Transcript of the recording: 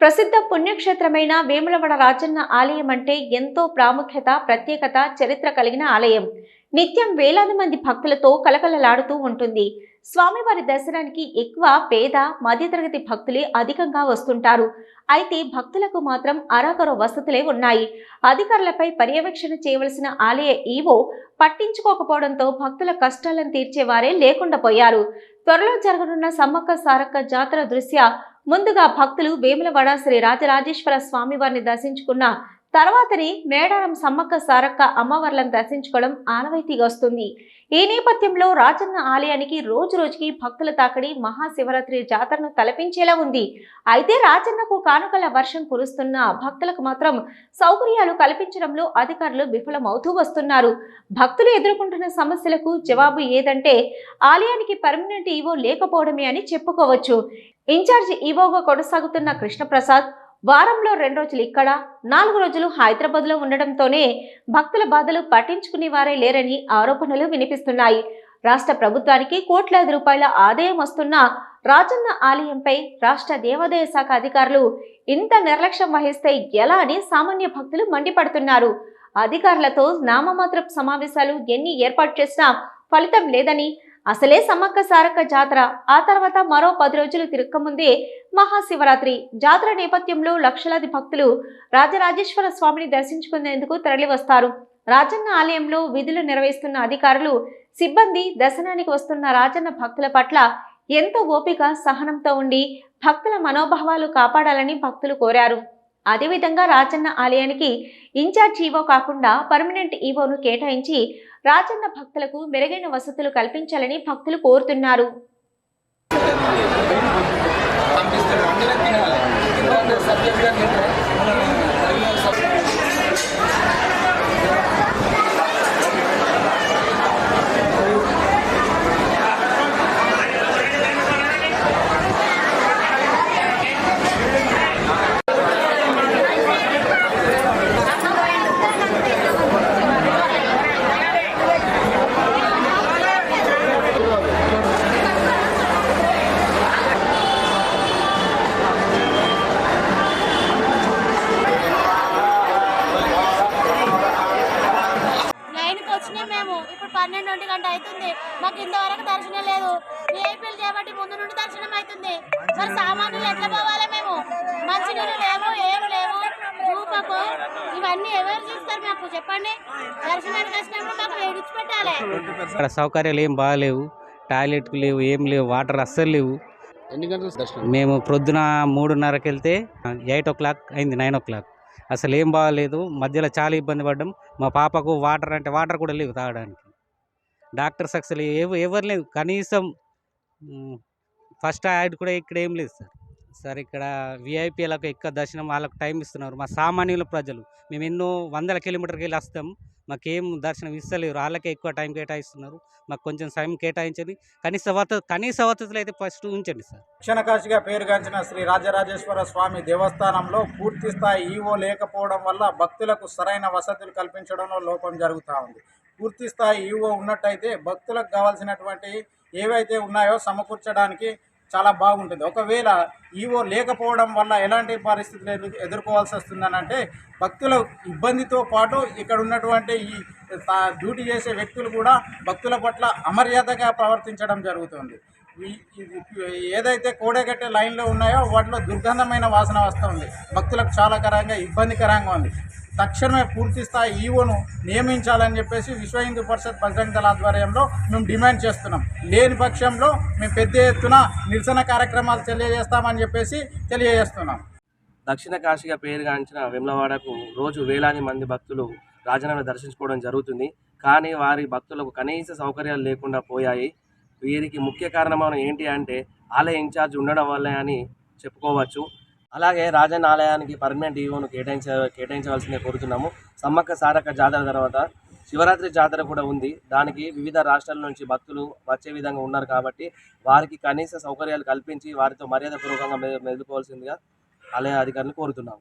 ప్రసిద్ధ పుణ్యక్షేత్రమైన వేములవాడ రాజన్న ఆలయం అంటే ఎంతో ప్రాముఖ్యత ప్రత్యేకత చరిత్ర కలిగిన ఆలయం. నిత్యం వేలాది మంది భక్తులతో కలకలలాడుతూ ఉంటుంది. స్వామివారి దర్శనానికి ఎక్కువ పేద మధ్యతరగతి భక్తులే అధికంగా వస్తుంటారు. అయితే భక్తులకు మాత్రం అరాకొర వసతులే ఉన్నాయి. అధికారులపై పర్యవేక్షణ చేయవలసిన ఆలయ ఈవో పట్టించుకోకపోవడంతో భక్తుల కష్టాలను తీర్చేవారే లేకుండా పోయారు. త్వరలో జరగనున్న సమ్మక్క సారక్క జాతర దృశ్య ముందుగా భక్తులు వేములవాడ శ్రీ రాజరాజేశ్వర స్వామి వారిని దర్శించుకున్న తర్వాతనే మేడారం సమ్మక్క సారక్క అమ్మవార్లను దర్శించుకోవడం ఆనవాయితీగా వస్తుంది. ఈ నేపథ్యంలో రాజన్న ఆలయానికి రోజు రోజుకి భక్తుల తాకడి మహాశివరాత్రి జాతరను తలపించేలా ఉంది. అయితే రాజన్న కానుకల వర్షం కురుస్తున్న భక్తులకు మాత్రం సౌకర్యాలు కల్పించడంలో అధికారులు విఫలమవుతూ వస్తున్నారు. భక్తులు ఎదుర్కొంటున్న సమస్యలకు జవాబు ఏదంటే ఆలయానికి పర్మనెంట్ ఈవో లేకపోవడమే అని చెప్పుకోవచ్చు. ఇన్ఛార్జ్ ఈవోగా కొనసాగుతున్న కృష్ణప్రసాద్ వారంలో రెండు రోజులు ఇక్కడ నాలుగు రోజులు హైదరాబాద్లో ఉండడంతోనే భక్తుల బాధలు పట్టించుకునే వారే లేరని ఆరోపణలు వినిపిస్తున్నాయి. రాష్ట్ర ప్రభుత్వానికి కోట్లాది రూపాయల ఆదాయం వస్తున్న రాజన్న ఆలయంపై రాష్ట్ర దేవాదాయ శాఖ అధికారులు ఇంత నిర్లక్ష్యం వహిస్తే ఎలా అని సామాన్య భక్తులు మండిపడుతున్నారు. అధికారులతో నామమాత్రపు సమావేశాలు ఎన్ని ఏర్పాటు చేసినా ఫలితం లేదని అసలే సమ్మక్క సారక్క జాతర ఆ తర్వాత మరో పది రోజులు తిరక్కముందే మహాశివరాత్రి జాతర నేపథ్యంలో లక్షలాది భక్తులు రాజరాజేశ్వర స్వామిని దర్శించుకునేందుకు తరలివస్తారు. రాజన్న ఆలయంలో విధులు నిర్వహిస్తున్న అధికారులు సిబ్బంది దర్శనానికి వస్తున్న రాజన్న భక్తుల పట్ల ఎంతో ఓపిక సహనంతో ఉండి భక్తుల మనోభావాలు కాపాడాలని భక్తులు కోరారు. అదేవిధంగా రాజన్న ఆలయానికి ఇన్ఛార్జ్ ఈవో కాకుండా పర్మనెంట్ ఈవోను కేటాయించి రాజన్న భక్తులకు మెరుగైన వసతులు కల్పించాలని భక్తులు కోరుతున్నారు. పంపిస్తాడు అందులో తినాలి. ఎందుకంటే సబ్జెక్ట్గా పన్నెండు ఒంటి గంట అవుతుంది. మాకు ఇంతవరకు దర్శనం లేదు. విఐపీలు చేయబట్టి ముందు నుండి దర్శనం అవుతుంది. మరి సామాన్యులు ఎట్లా పోవాలి మేము? మంచి నీళ్ళు లేవు ఏం లేవు. రూపకు ఇవన్నీ ఎవరు చూస్తారు మాకు? చెప్పండి. దర్శనానికి వచ్చినప్పుడు మాకు విడిచిపెట్టాలి. ఇక్కడ సౌకర్యాలు ఏం బాగాలేవు. టాయిలెట్ లేవు ఏం లేవు వాటర్ అస్సలు లేవు. ఎన్ని గంటలకు దర్శనం? మేము ప్రొద్దున మూడున్నరకి వెళ్తే ఎయిట్ ఓ క్లాక్ అయింది నైన్ ఓ క్లాక్. అసలు ఏం బాగాలేదు. మధ్యలో చాలా ఇబ్బంది పడ్డాం. మా పాపకు వాటర్ అంటే వాటర్ కూడా లేవు తాగడానికి. డాక్టర్ సక్సెస్ ఎవ ఎవరు లేదు కనీసం ఫస్ట్ యాడ్ కూడా ఇక్కడ ఏం లేదు సార్. సార్ ఇక్కడ విఐపీలకు ఎక్కువ దర్శనం వాళ్ళకు టైం ఇస్తున్నారు. మా సామాన్యుల ప్రజలు. మేము ఎన్నో వందల కిలోమీటర్కి వెళ్ళి వస్తాం. మాకేం దర్శనం ఇస్తలేరు. వాళ్ళకే ఎక్కువ టైం కేటాయిస్తున్నారు. మాకు కొంచెం టైం కేటాయించండి. కనీస వత కనీస వసతులు అయితే ఫస్ట్ ఉంచండి సార్. దక్షిణకాశిగా పేరుగాంచిన శ్రీ రాజరాజేశ్వర స్వామి దేవస్థానంలో పూర్తి స్థాయి ఈవో లేకపోవడం వల్ల భక్తులకు సరైన వసతులు కల్పించడంలో లోపం జరుగుతూ ఉంది. పూర్తి స్థాయి ఈవో ఉన్నట్టయితే భక్తులకు కావాల్సినటువంటి ఏవైతే ఉన్నాయో సమకూర్చడానికి చాలా బాగుంటుంది. ఒకవేళ ఈవో లేకపోవడం వల్ల ఎలాంటి పరిస్థితులు ఎదు ఎదుర్కోవాల్సి వస్తుందని అంటే భక్తుల ఇబ్బందితో పాటు ఇక్కడ ఉన్నటువంటి ఈ తా- డ్యూటీ చేసే వ్యక్తులు కూడా భక్తుల పట్ల అమర్యాదగా ప్రవర్తించడం జరుగుతుంది. ఏదైతే కోడెగట్టే లైన్లో ఉన్నాయో వాటిలో దుర్గంధమైన వాసన వస్తుంది. భక్తులకు చాలాకరంగా ఇబ్బందికరంగా ఉంది. తక్షణమే పూర్తి స్థాయి ఈవోను నియమించాలని చెప్పేసి విశ్వ హిందూ పరిషత్ బజరంగ దళ ఆధ్వర్యంలో మేము డిమాండ్ చేస్తున్నాం. లేని పక్షంలో మేము పెద్ద ఎత్తున నిరసన కార్యక్రమాలు తెలియజేస్తామని చెప్పేసి తెలియజేస్తున్నాం. దక్షిణ కాశీగా పేరుగాంచిన వెమ్లవాడకు రోజు వేలాది మంది భక్తులు రాజన్నను దర్శించుకోవడం జరుగుతుంది. కానీ వారి భక్తులకు కనీస సౌకర్యాలు లేకుండా పోయాయి. వీరికి ముఖ్య కారణం ఏంటి అంటే ఆలయ ఇన్ఛార్జ్ ఉండడం వల్లే అని చెప్పుకోవచ్చు. అలాగే రాజన్న ఆలయానికి పర్మనెంట్ ఈవోను కేటాయించ కేటాయించవలసిందే కోరుతున్నాము. సమ్మక్క సారక్క జాతర తర్వాత శివరాత్రి జాతర కూడా ఉంది. దానికి వివిధ రాష్ట్రాల నుంచి భక్తులు వచ్చే విధంగా ఉన్నారు కాబట్టి వారికి కనీస సౌకర్యాలు కల్పించి వారితో మర్యాదపూర్వకంగా మె మెదుకోవాల్సిందిగా ఆలయ అధికారులు కోరుతున్నాము.